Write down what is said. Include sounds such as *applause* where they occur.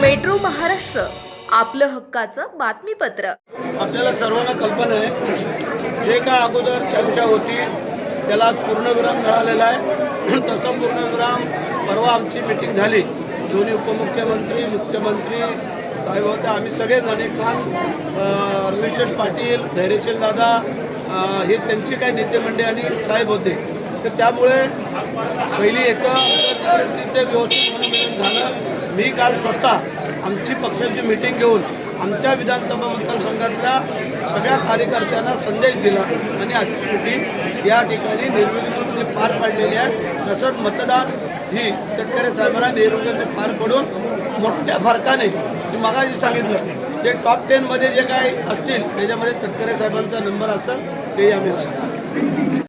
Metro Maharashtra आपलं हक्काचं बातमीपत्र. आपल्याला सर्वांना कल्पना आहे जे काय अगोदर चर्चा होती त्याला आज पूर्णविराम मिळालेला आहे. *clears throat* तसं पूर्णविराम परवा आमची मिटिंग झाली. दोन्ही उपमुख्यमंत्री मुख्यमंत्री साहेब होते. आम्ही सगळे अनेकान रविचंद पाटील धैर्यशील दादा हे त्यांची काही नेतेमंडळी आणि साहेब होते. तर त्यामुळे पहिली एका व्यक्तीचं व्यवस्थित मनोमिलन झालं. मी काल स्वतः आमची पक्षाची मिटिंग घेऊन आमच्या विधानसभा मतदारसंघातल्या सगळ्या कार्यकर्त्यांना संदेश दिला आणि आजची मिटिंग या ठिकाणी निर्विघ्नपणे पार पाडलेली आहे. तसंच मतदान ही तटकरे साहेबांना निर्विघ्नपणे पार पडून मोठ्या फरकाने मी मगाशी सांगितलं जे टॉप टेनमध्ये जे काही असतील त्याच्यामध्ये तटकरे साहेबांचा नंबर असेल तेही आम्ही असेल